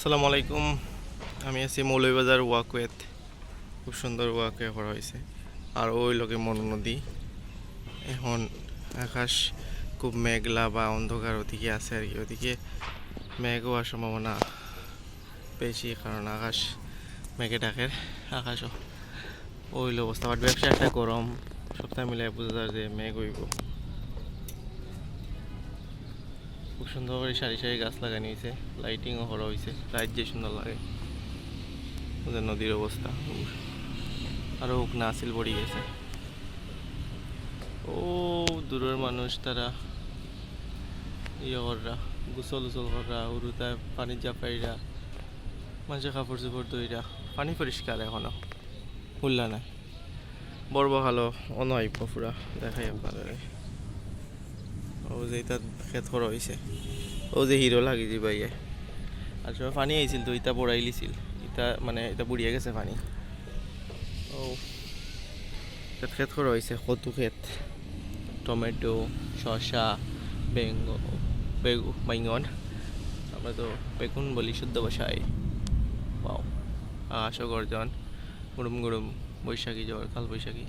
আসসালামু আলাইকুম। আমি আছি মৌলভীবাজার ওয়াকওয়েত খুব সুন্দর ওয়াকওয়ে করা হয়েছে। আর ওই লোকে মনো নদী। এখন আকাশ খুব মেঘলা বা অন্ধকার ওদিকে আছে আর কি। ওদিকে মেঘ হওয়ার সম্ভাবনা বেশি, কারণ আকাশ মেঘে ডাকের আকাশও ওইল অবস্থা বাট ব্যবসা একটা গরম। সপ্তাহ মিলে বোঝা যায় যে মেঘ হইব। খুব সুন্দর করে সারি সারি গাছ লাগানো হয়েছে। লাইটিংও করা হয়েছে। লাইট যে সুন্দর লাগে। ওদের নদীর অবস্থা। আরও না আসিল পড়ে গেছে। ও, দূরের মানুষ তারা। ইয়ে কররা গুসল উসল কররা উরুতা পানি জাপাইরা মানুষের কাপড় চোপড় দইরা পানি পরিষ্কার এখনও। উল্লা নাই বড় ভালো অনহাইব পুরা। দেখাই আপনাদের। ও যে এটা খেত করা হয়েছে ও যে হিরো লাগি যে ভাইয়ে। আর সময় পানি আইছিল তো, ইটা বড়াই লিছিল। ইটা মানে এটা বুড়িয়ে গেছে পানি। ও খেত করা হয়েছে কত খেত। টমেটো, শসা, বেঙ্গ বেগু বাইঙ্গন আমরা তো বেগুন বলি শুদ্ধ ভাষায়। পাও আকাশ গর্জন। গুড়ুম গুড়ুম বৈশাখী জ্বর কাল বৈশাখী